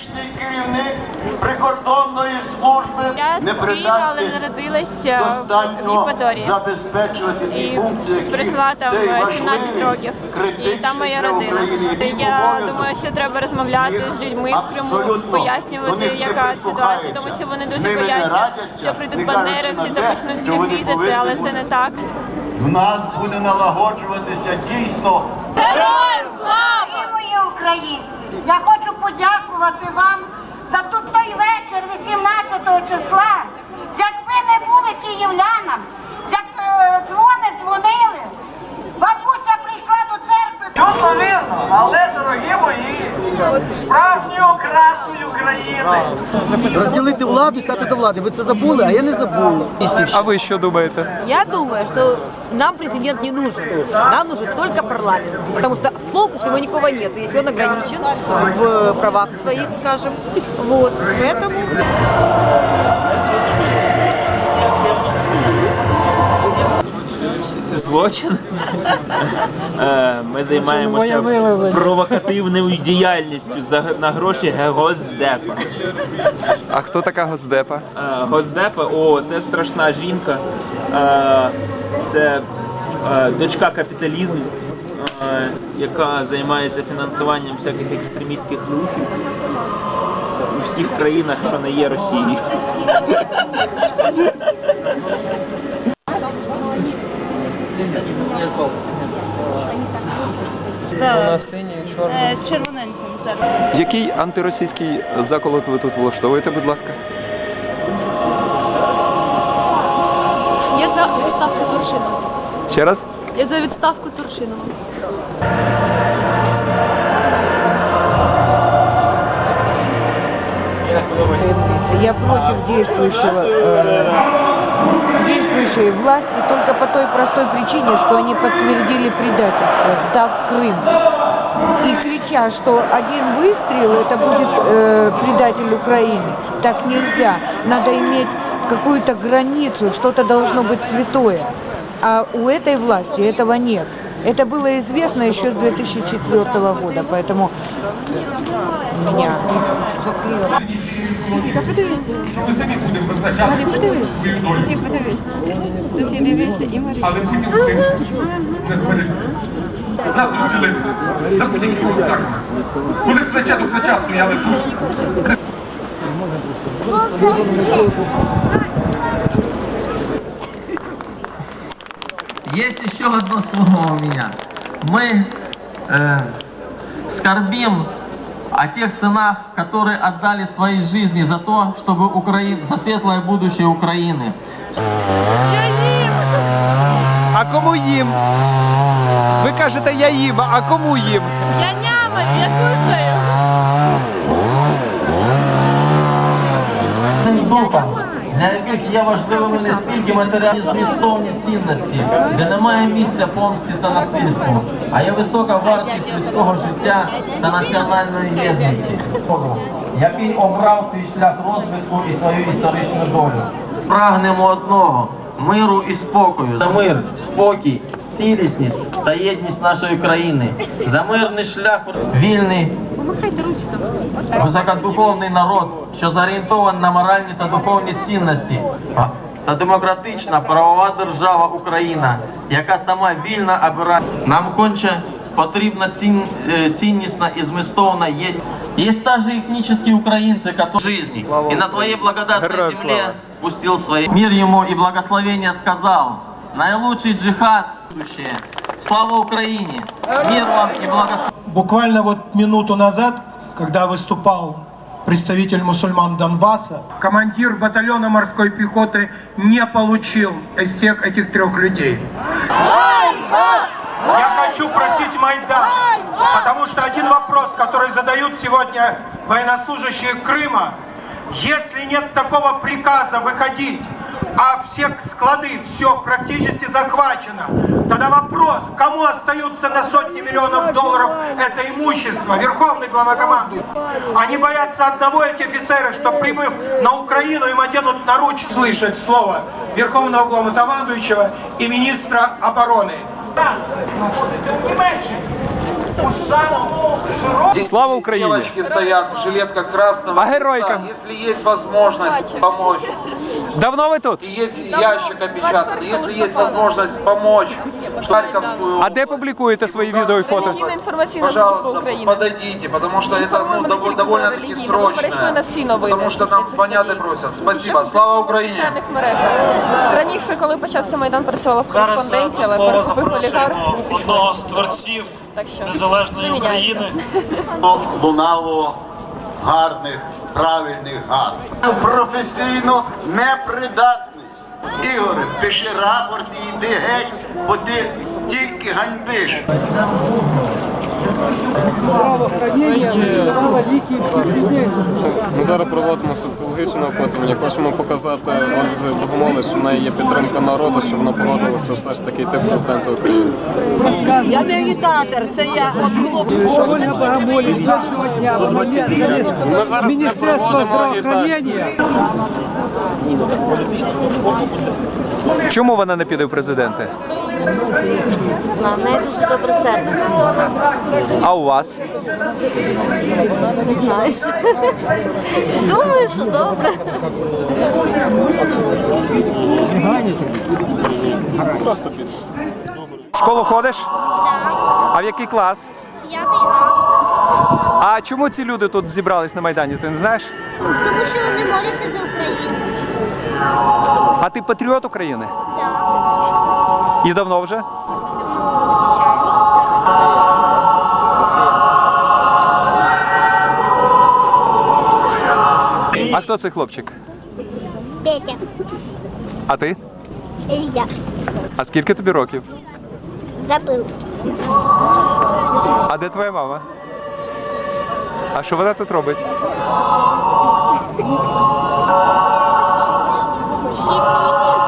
Фактичний керівник прикордонної служби Я з Києва, але народилася в достатньо Євпаторії. забезпечувати ті І функції, які прийшла там цей 17 років. І там моя родина. Я думаю, що треба розмовляти з людьми в Криму, пояснювати, яка ситуація, тому що вони дуже бояться, що прийдуть не бандерівці та почнуть всіх різати, але це не так. В нас буде налагоджуватися дійсно мої українці, я хочу подякувати вам за тут той вечір 18 числа. Якби не були київлянам, як е, дзвони дзвонили, бабуся прийшла до церкви. Чудно вірно, але справжньою красою країни. Розділити владу і стати до влади. Ви це забули, а я не забув. А ви що думаєте? Я думаю, что нам президент не нужен. Нам нужен только парламент. Потому что с толку с него никого нет. Если он ограничен в правах своих, скажем. Вот. Поэтому Злочин. Е, Ми займаємося провокативною діяльністю на гроші Госдепа. А хто така Госдепа? Е, Госдепа, о, це страшна жінка. Е, Це дочка капіталізму, яка займається фінансуванням всяких екстремістських рухів у всіх країнах, що не є Росією. Червоненьким зараз. Який антиросійський заколот ви тут влаштовуєте, будь ласка? Я за відставку Турчинова. Ще раз? Я за відставку Турчинова. Я против действующего, э, действующей власти только по той простой причине, что они подтвердили предательство, сдав Крым. И крича, что один выстрел это будет э, предатель Украины. Так нельзя. Надо иметь какую-то границу, что-то должно быть святое. А у этой власти этого нет. Это было известно еще с 2004 года, поэтому меня Софіка, подивися. Марі, подивись. Софі, подивись. Софі, дивися і Марі. Вони з плеча до плеча стояли тут. Есть еще одно слово у меня. Мы э, скорбим о тех сынах, которые отдали свои жизни за то, чтобы Украина, за светлое будущее Украины. А кому їм? Ви кажете, я їм, а кому їм? Я нямаю, я кушаю. Цим для яких є важливими не стільки матеріальні змістовні цінності, де немає місця помсті та насильству, а є висока вартість людського життя та національної єдності, який обрав свій шлях розвитку і свою історичну долю. Прагнемо одного миру і спокою. За мир, спокій, цілісність та єдність нашої країни. За мирний шлях вільний Помахайте ручками. високодуховний народ, що зорієнтований на моральні та духовні цінності, а- та демократична правова держава Україна, яка сама вільно обирає. Нам конче потрібна цін, е, ціннісна і змістовна єдність. Есть также этнические украинцы, которые жизни, и на твоей благодатной Героям земле слава. пустил свои. Мир ему и благословение сказал. Наилучший джихад. Слава Украине! Мир вам и благословение! Буквально вот минуту назад, когда выступал представитель мусульман Донбасса, командир батальона морской пехоты не получил из всех этих трех людей. Я хочу просить Майдан, потому что один вопрос, который задают сегодня военнослужащие Крыма, если нет такого приказа выходить, а все склады, все практически захвачено, тогда вопрос, кому остаются на сотни миллионов долларов это имущество? Верховный главнокомандующий. Они боятся одного эти офицеры, что прибыв на Украину, им оденут наручники. Слышать слово Верховного главнокомандующего и министра обороны. знаходиться в Німеччині. Слава Україні! Девочки стоят в жилетках красного А креста. геройкам? Если есть возможность помочь, Давно ви тут? и есть ящик опечатанный, если есть возможность помочь Харьковскую А де публікуєте свої відео і фото? Пожалуйста, подойдите, потому что это ну, дов- довольно-таки срочно. Потому что нам звонят и просят. Спасибо. Слава соціальних мережах. Раніше, коли почався Майдан, працювала в кореспонденті, але перекупив олігарх і пішов. одного з творців Так що незалежної. України. лунало гарних, правильних газ. Професійно непридатність. Ігоре, пиши рапорт і йди геть, бо ти тільки ганьбиш. Ми зараз проводимо соціологічне опитування. Хочемо показати Ользі Богомолець, що в неї є підтримка народу, що вона погодилася все ж таки йти президентом України. Я не агітатор, це я от Ольга Богомолець з першого дня, вона є Ми зараз не Міністерство проводимо агітацію. здравоохранення. Чому вона не піде в президенти? В неї дуже добре серце. А у вас? Не знаєш. Думаю, що добре. Просто підпис. В школу ходиш? А в який клас? П'ятий А. А чому ці люди тут зібрались на Майдані? Ти не знаєш? Тому що вони моляться за Україну. А ти патріот України? Так. И давно уже? А кто цей хлопчик? Петя. А ты? Я. А сколько тобі років? Забыл. А где твоя мама? А що вона тут робить? Хіпіє.